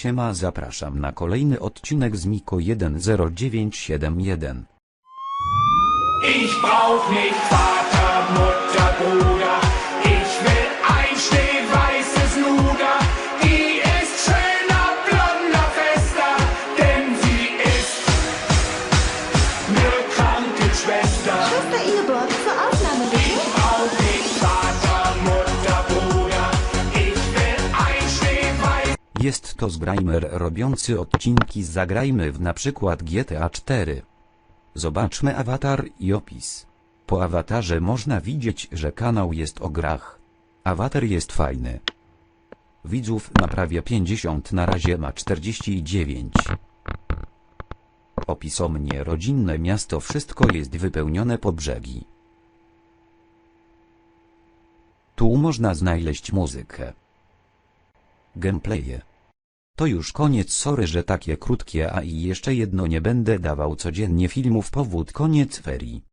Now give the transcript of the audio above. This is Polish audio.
Siema zapraszam na kolejny odcinek z Miko 10971. Ich brauch nicht Jest to zgrajmer robiący odcinki Zagrajmy w na przykład GTA 4. Zobaczmy awatar i opis. Po awatarze można widzieć, że kanał jest o grach. Awatar jest fajny. Widzów ma prawie 50 na razie ma 49. Opis o mnie rodzinne miasto wszystko jest wypełnione po brzegi. Tu można znaleźć muzykę. Gameplaye. To już koniec sorry, że takie krótkie a i jeszcze jedno nie będę dawał codziennie filmów powód koniec ferii.